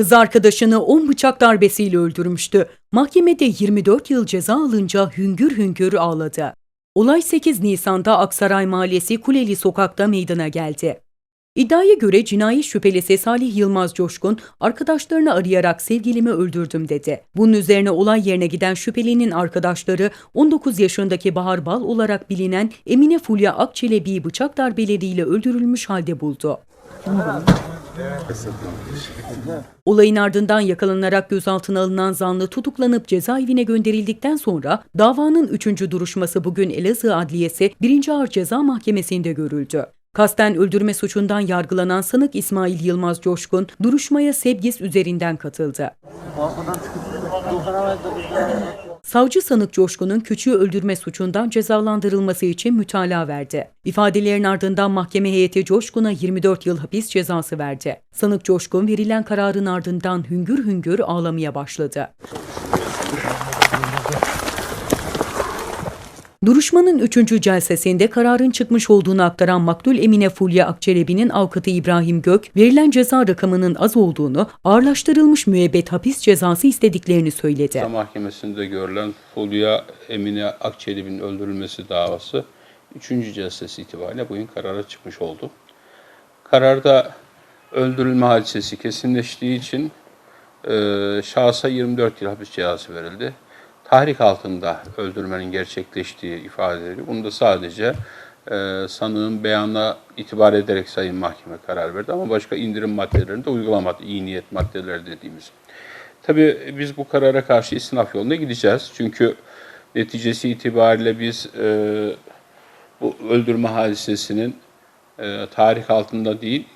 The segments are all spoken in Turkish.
Kız arkadaşını 10 bıçak darbesiyle öldürmüştü. Mahkemede 24 yıl ceza alınca hüngür hüngür ağladı. Olay 8 Nisan'da Aksaray Mahallesi Kuleli Sokak'ta meydana geldi. İddiaya göre cinayet şüphelisi Salih Yılmaz Coşkun arkadaşlarını arayarak sevgilimi öldürdüm dedi. Bunun üzerine olay yerine giden şüphelinin arkadaşları 19 yaşındaki Bahar Bal olarak bilinen Emine Fulya Akçelebi'yi bıçak darbeleriyle öldürülmüş halde buldu. Olayın ardından yakalanarak gözaltına alınan zanlı tutuklanıp cezaevine gönderildikten sonra davanın 3. duruşması bugün Elazığ Adliyesi 1. Ağır Ceza Mahkemesi'nde görüldü. Kasten öldürme suçundan yargılanan sanık İsmail Yılmaz Coşkun duruşmaya Sebgis üzerinden katıldı. Savcı sanık Coşkun'un küçüğü öldürme suçundan cezalandırılması için mütalaa verdi. İfadelerin ardından mahkeme heyeti Coşkun'a 24 yıl hapis cezası verdi. Sanık Coşkun verilen kararın ardından hüngür hüngür ağlamaya başladı. Duruşmanın üçüncü celsesinde kararın çıkmış olduğunu aktaran maktul Emine Fulya Akçelebi'nin avukatı İbrahim Gök, verilen ceza rakamının az olduğunu, ağırlaştırılmış müebbet hapis cezası istediklerini söyledi. Mahkemesi'nde görülen Fulya Emine Akçelebi'nin öldürülmesi davası 3. celsesi itibariyle bugün karara çıkmış oldu. Kararda öldürülme hadisesi kesinleştiği için e, şahsa 24 yıl hapis cezası verildi. Tahrik altında öldürmenin gerçekleştiği ifade ediliyor. Bunu da sadece e, sanığın beyanına itibar ederek sayın mahkeme karar verdi ama başka indirim maddelerini de uygulamadı. İyi niyet maddeleri dediğimiz. Tabii biz bu karara karşı istinaf yoluna gideceğiz. Çünkü neticesi itibariyle biz e, bu öldürme hadisesinin e, tarih altında değil,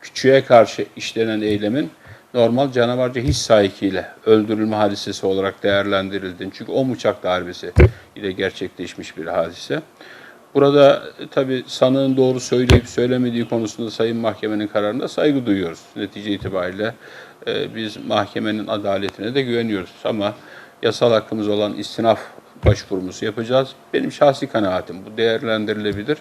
küçüğe karşı işlenen eylemin normal canavarca his sahikiyle öldürülme hadisesi olarak değerlendirildi. Çünkü o bıçak darbesi ile gerçekleşmiş bir hadise. Burada e, tabii sanığın doğru söyleyip söylemediği konusunda Sayın Mahkemenin kararına saygı duyuyoruz. Netice itibariyle e, biz mahkemenin adaletine de güveniyoruz. Ama yasal hakkımız olan istinaf başvurumuzu yapacağız. Benim şahsi kanaatim bu değerlendirilebilir.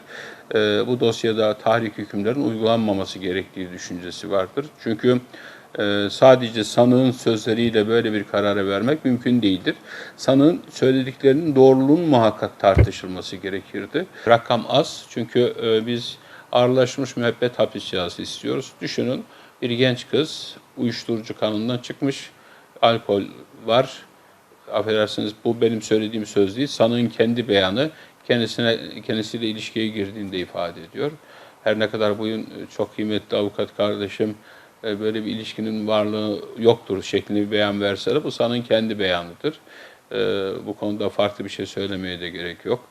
E, bu dosyada tahrik hükümlerin uygulanmaması gerektiği düşüncesi vardır. Çünkü e, sadece sanığın sözleriyle böyle bir kararı vermek mümkün değildir. Sanığın söylediklerinin doğruluğunun muhakkak tartışılması gerekirdi. Rakam az çünkü e, biz ağırlaşmış müebbet hapis cezası istiyoruz. Düşünün bir genç kız uyuşturucu kanundan çıkmış, alkol var. Affedersiniz bu benim söylediğim söz değil. Sanığın kendi beyanı kendisine kendisiyle ilişkiye girdiğinde ifade ediyor. Her ne kadar bugün çok kıymetli avukat kardeşim böyle bir ilişkinin varlığı yoktur şeklinde bir beyan verse de bu sanın kendi beyanıdır. E, Bu konuda farklı bir şey söylemeye de gerek yok.